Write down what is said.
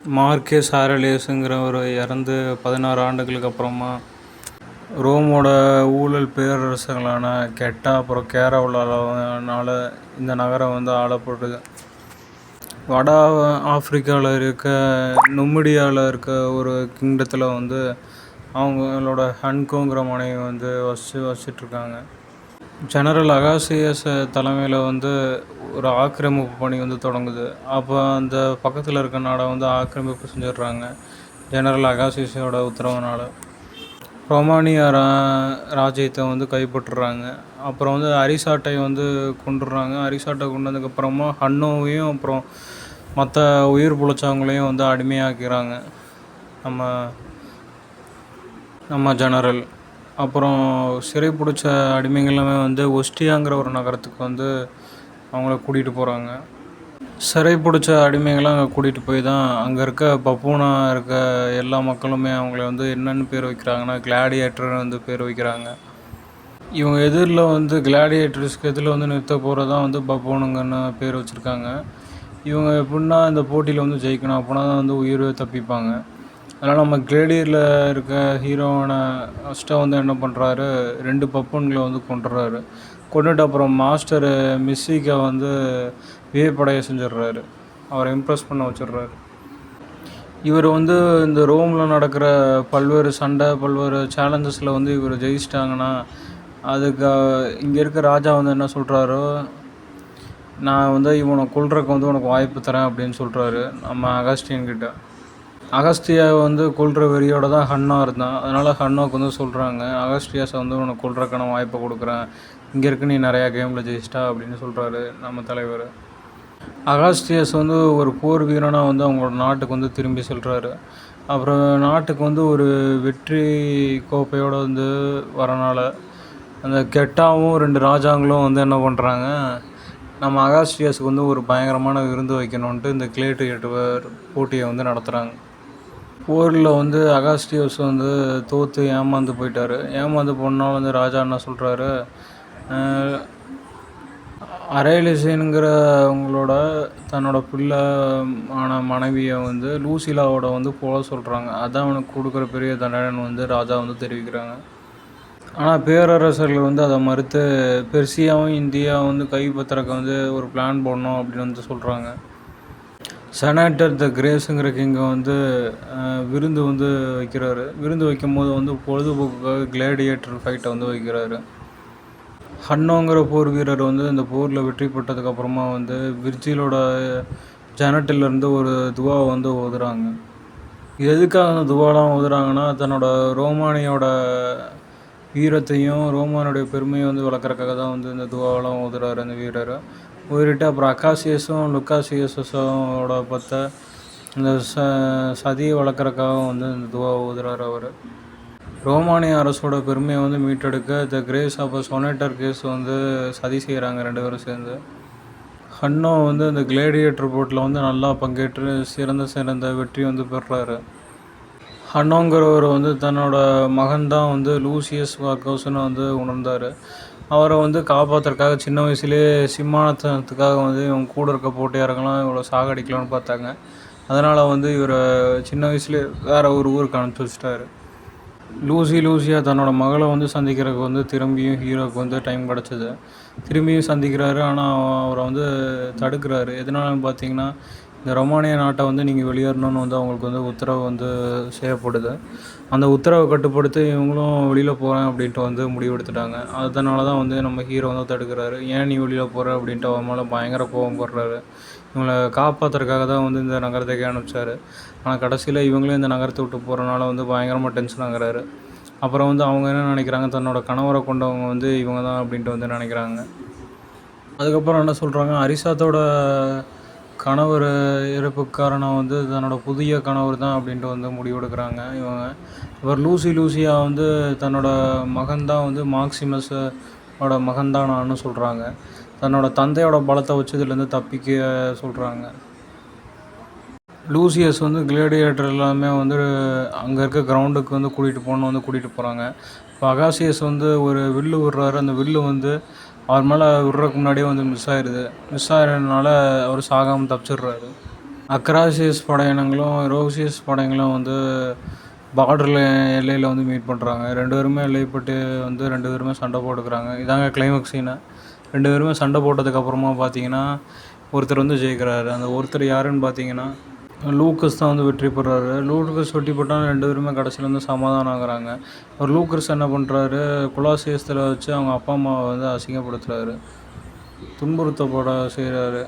மார்க்கே ஆரலியஸுங்கிறவர் இறந்து பதினாறு ஆண்டுகளுக்கு அப்புறமா ரோமோட ஊழல் பேரரசுகளான கெட்டா அப்புறம் கேரளாவினால இந்த நகரம் வந்து ஆளப்படுது வட ஆஃப்ரிக்காவில் இருக்க நுமிடியாவில் இருக்க ஒரு கிங்டத்தில் வந்து அவங்களோட ஹன்கோங்கிற மனைவி வந்து வசி வசிச்சிட்ருக்காங்க. ஜெனரல் அகாசியஸ் தலைமையில் வந்து ஒரு ஆக்கிரமிப்பு பணி வந்து தொடங்குது. அப்போ அந்த பக்கத்தில் இருக்க நாடை வந்து ஆக்கிரமிப்பு செஞ்சிடுறாங்க. ஜெனரல் அகாசியஸோட உத்தரவுனால். ரொமானியா ரா ராஜ்யத்தை வந்து கைப்பற்றுறாங்க. அப்புறம் வந்து அரிசாட்டை வந்து கொண்டுடுறாங்க. அரிசாட்டை கொண்டதுக்கப்புறமா ஹன்னோவையும் அப்புறம் மற்ற உயிர் பிழைச்சவங்களையும் வந்து அடிமையாக்கிறாங்க. நம்ம நம்ம ஜெனரல் அப்புறம் சிறை பிடிச்ச அடிமைகள் எல்லாமே வந்து ஒஸ்டியாங்கிற ஒரு நகரத்துக்கு வந்து அவங்கள கூட்டிகிட்டு போகிறாங்க சிறை பிடிச்ச அடிமைகளை அங்கே கூட்டிகிட்டு போய் தான் அங்கே இருக்க பப்பூனா இருக்க எல்லா மக்களுமே அவங்கள வந்து என்னென்னு பேர் வைக்கிறாங்கன்னா கிளாடியேட்டர்னு வந்து பேர் வைக்கிறாங்க. இவங்க எதிரில் வந்து கிளாடியேட்டர்ஸ்க்கு எதிரில் வந்து நிறுத்த போகிறதான் வந்து பப்பூனுங்கன்னு பேர் வச்சுருக்காங்க. இவங்க எப்படின்னா இந்த போட்டியில் வந்து ஜெயிக்கணும். அப்போனா தான் வந்து உயிர் தப்பிப்பாங்க. அதனால் நம்ம கிளேடியரில் இருக்க ஹீரோவான ஃபஸ்ட்டாக வந்து என்ன பண்ணுறாரு ரெண்டு பப்புன்களை வந்து கொண்டுறாரு கொண்டுட்டு அப்புறம் மாஸ்டர் மிஸ்ஸிக்கை வந்து வியப்படைய செஞ்சிடுறாரு. அவரை இம்ப்ரெஸ் பண்ண வச்சிடுறாரு. இவர் வந்து இந்த ரோமில் நடக்கிற பல்வேறு சண்டை பல்வேறு சேலஞ்சஸில் வந்து இவர் ஜெயிச்சிட்டாங்கன்னா அதுக்கு இங்கே இருக்க ராஜா வந்து என்ன சொல்கிறாரோ நான் வந்து இவனை கொள்றதுக்கு வந்து உனக்கு வாய்ப்பு தரேன் அப்படின்னு சொல்கிறாரு நம்ம அகஸ்டியன் அகஸ்தியா வந்து கொள்கிற வெறியோட தான் ஹன்னா இருந்தான். அதனால் ஹன்னோவுக்கு வந்து சொல்கிறாங்க அகஸ்டியாஸை வந்து உனக்கு கொல்றதுக்கான வாய்ப்பை கொடுக்குறேன். இங்கே இருக்க நீ நிறையா கேமில் ஜெயிச்சிட்டா அப்படின்னு சொல்கிறாரு நம்ம தலைவர். அகாஸ்டியஸ் வந்து ஒரு போர் வீரனாக வந்து அவங்களோட நாட்டுக்கு வந்து திரும்பி செல்கிறாரு அப்புறம் நாட்டுக்கு வந்து ஒரு வெற்றி கோப்பையோடு வந்து வரனால அந்த கெட்டாவும் ரெண்டு ராஜாங்களும் வந்து என்ன பண்ணுறாங்க நம்ம அகாஸ்டியஸுக்கு வந்து ஒரு பயங்கரமான விருந்து வைக்கணுன்ட்டு இந்த கிளேட்டு எட்டுவர் போட்டியை வந்து நடத்துகிறாங்க போரில் வந்து அகாஸ்டியஸ் வந்து தோற்று ஏமாந்து போயிட்டார். ஏமாந்து போனால் வந்து ராஜா என்ன சொல்கிறாரு அரேலிசேனுங்கிறவங்களோட தன்னோட பிள்ளை ஆன மனைவியை வந்து லூசிலாவோட வந்து போல சொல்கிறாங்க அதான் அவனுக்கு கொடுக்குற பெரிய தண்டனை வந்து ராஜா வந்து தெரிவிக்கிறாங்க. ஆனால் பேரரசர்கள் வந்து அதை மறுத்து பெர்சியாவும் இந்தியாவும் வந்து கைப்பற்றுறக்கு வந்து ஒரு பிளான் போடணும் அப்படின்னு வந்து சொல்கிறாங்க செனட்டர் த கிரேஸுங்கிற கிங்கை வந்து விருந்து வந்து வைக்கிறாரு. விருந்து வைக்கும்போது வந்து பொழுதுபோக்குக்காக கிளாடியேட்டர் ஃபைட்டை வந்து வைக்கிறாரு. ஹன்னோங்கிற போர் வீரர் வந்து இந்த போரில் வெற்றி பெற்றதுக்கப்புறமா வந்து விர்ஜிலோட ஜனட்டிலேருந்து ஒரு துவாவை வந்து ஓதுறாங்க. எதுக்காக அந்த துவாலாம் ஓதுறாங்கன்னா தன்னோட ரோமானியோட வீரத்தையும் ரோமானுடைய பெருமையும் வந்து வளர்க்குறக்காக தான் வந்து இந்த துவாவெல்லாம் ஓதுறாரு அந்த வீரர். உயிரிட்டு அப்புறம் அக்காசியஸும் லுக்காசியஸோட பற்ற இந்த ச சதியை வளர்க்குறக்காக வந்து இந்த துவா ஊதுறாரு அவர். ரோமானிய அரசோட பெருமையை வந்து மீட்டெடுக்க the grace of senator case வந்து சதி செய்கிறாங்க ரெண்டு பேரும் சேர்ந்து. ஹன்னோ வந்து இந்த கிளேடியேட்டர் போட்டில் வந்து நல்லா பங்கேற்று சிறந்த சிறந்த வெற்றி வந்து பெறுறாரு. ஹன்னோங்கிறவர் வந்து தன்னோட மகன் தான் வந்து லூசியஸ் வார்கோஸ்னு வந்து உணர்ந்தார். அவரை வந்து காப்பாற்றுறதுக்காக சின்ன வயசுலேயே சிம்மாசனத்துக்காக வந்து இவங்க கூட இருக்க போட்டியாளர்கள்லாம் இவ்வளோ சாகடிக்கலாம்னு பார்த்தாங்க. அதனால் வந்து இவரை சின்ன வயசுலேயே வேறு ஒரு ஊருக்கு அனுப்பிச்சி வச்சிட்டாரு. லூசி லூசியாக தன்னோட மகளை வந்து சந்திக்கிறதுக்கு வந்து திரும்பியும் ஹீரோவுக்கு வந்து டைம் கிடச்சிது. திரும்பியும் சந்திக்கிறாரு ஆனால் அவரை வந்து தடுக்கிறாரு. எதனாலன்னு பார்த்தீங்கன்னா இந்த ரொமானிய நாட்டை வந்து நீங்கள் வெளியேறணும்னு வந்து அவங்களுக்கு வந்து உத்தரவு வந்து செய்யப்படுது. அந்த உத்தரவை கட்டுப்படுத்தி இவங்களும் வெளியில் போகிறேன் அப்படின்ட்டு வந்து முடிவெடுத்துட்டாங்க அதனால தான் வந்து நம்ம ஹீரோ வந்து தடுக்கிறாரு. ஏன் நீ வெளியில் போகிற அப்படின்ட்டு அவன் மேலே பயங்கர கோபம் போடுறாரு. இவங்களை காப்பாற்றுறதுக்காக தான் வந்து இந்த நகரத்துக்கே அனுப்பிச்சாரு. ஆனால் கடைசியில் இவங்களும் இந்த நகரத்தை விட்டு போகிறனால வந்து பயங்கரமாக டென்ஷன் ஆகுறாரு. அப்புறம் வந்து அவங்க என்ன நினைக்கிறாங்க? தன்னோட கணவரை கொண்டவங்க வந்து இவங்க தான் அப்படின்ட்டு வந்து நினைக்கிறாங்க. அதுக்கப்புறம் என்ன சொல்கிறாங்க அரிசாத்தோட கணவர் இறப்புக்கு காரணம் வந்து தன்னோட புதிய கணவர் தான் அப்படின்ட்டு வந்து முடிவெடுக்கிறாங்க. இவங்க இவர் லூசி லூசியா வந்து தன்னோட மகன் தான் வந்து மார்க்சிமஸோட மகன் தான் நான்னு சொல்கிறாங்க தன்னோட தந்தையோட பலத்தை வச்சு இதுலேருந்து தப்பிக்க சொல்கிறாங்க லூசியஸ் வந்து கிளேடியேட்டர் எல்லாமே வந்து அங்கே இருக்க கிரவுண்டுக்கு வந்து கூட்டிகிட்டு போகணுன்னு வந்து கூட்டிகிட்டு போகிறாங்க இப்போ அகாசியஸ் வந்து ஒரு வில்லு விடுறாரு. அந்த வில்லு வந்து அவர் மேலே விடுறதுக்கு முன்னாடியே வந்து மிஸ் ஆயிடுது மிஸ் ஆகிறதுனால அவர் சாகாமல் தப்பிச்சிடுறாரு. அக்ராசியஸ் படையினங்களும் ரோசியஸ் படையங்களும் வந்து பார்டரில் எல்லையில் வந்து மீட் பண்ணுறாங்க ரெண்டு பேருமே எல்லைப்பட்டு வந்து ரெண்டு பேருமே சண்டை போட்டுக்கிறாங்க. இதாங்க கிளைமேக்ஸ் சீனு ரெண்டு பேருமே சண்டை போட்டதுக்கப்புறமா பார்த்தீங்கன்னா ஒருத்தர் வந்து ஜெயிக்கிறாரு. அந்த ஒருத்தர் யாருன்னு பார்த்தீங்கன்னா லூக்கஸ் தான் வந்து வெற்றி பெறாரு. லூக்கஸ் வெற்றி பெற்றால் ரெண்டு பேருமே கடைசியில் வந்து சமாதானம் ஆகுறாங்க. ஒரு லூக்கஸ் என்ன பண்ணுறாரு குலாசியஸ்தில் வச்சு அவங்க அப்பா அம்மாவை வந்து அசிங்கப்படுத்துகிறாரு துன்புறுத்தப்பட செய்கிறாரு